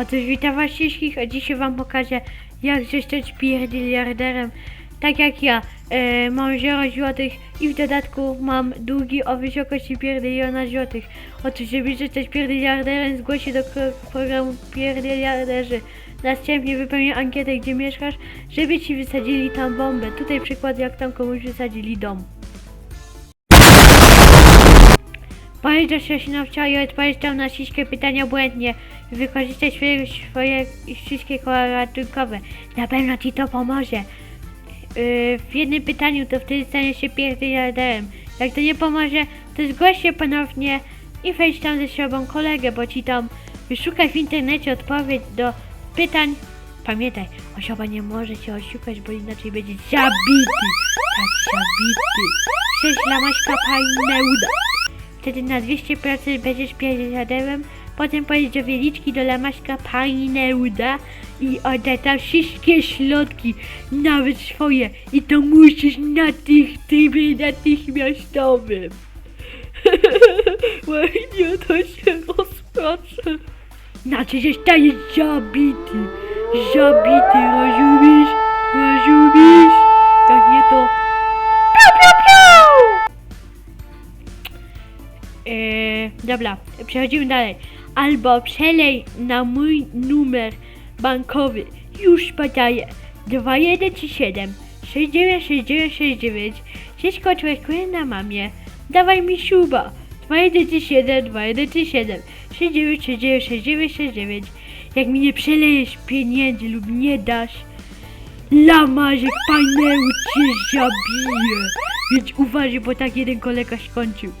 Otóż witam was wszystkich, a dzisiaj wam pokażę jak zostać pierdyliarderem. Tak jak ja, e, mam 0 złotych i w dodatku mam długi o wysokości pierdyliona złotych. Otóż żeby zostać pierdyliarderem zgłoś do pro- programu pierdyliarderzy. Następnie wypełnię ankietę gdzie mieszkasz, żeby ci wysadzili tam bombę. Tutaj przykład jak tam komuś wysadzili dom. Powiedział się nawciał i odpowiedział na wszystkie pytania błędnie. Wykorzystaj swoje, swoje wszystkie koła ratunkowe. Na pewno ci to pomoże. Yy, w jednym pytaniu to wtedy staniesz się pierdyliarderem. Jak to nie pomoże, to zgłoś się ponownie i weź tam ze sobą kolegę, bo ci tam wyszukaj w internecie odpowiedź do pytań. Pamiętaj, osoba nie może cię oszukać, bo inaczej będzie zabity. Tak, zabity. Cześć, lamaśka pani uda. Wtedy na 200% będziesz pierdziadełem, potem pojedziesz do Wieliczki, do Lamaśka pani Neuda i odda tam wszystkie środki, nawet swoje i to musisz na tych trybie natychmiastowym. Ładnie to się rozproszę. Znaczy, że stajesz zabity, zabity? Rozumiesz? Dobra, przechodzimy dalej. Albo przelej na mój numer bankowy. Już podaję. 2137 696969 Wszystko człekuje na mamie. Dawaj mi szuba. 2137 2137 696969 Jak mi nie przelejesz pieniędzy lub nie dasz, Lamarzek paneu cię zabije. Więc uważaj, bo tak jeden kolega skończył.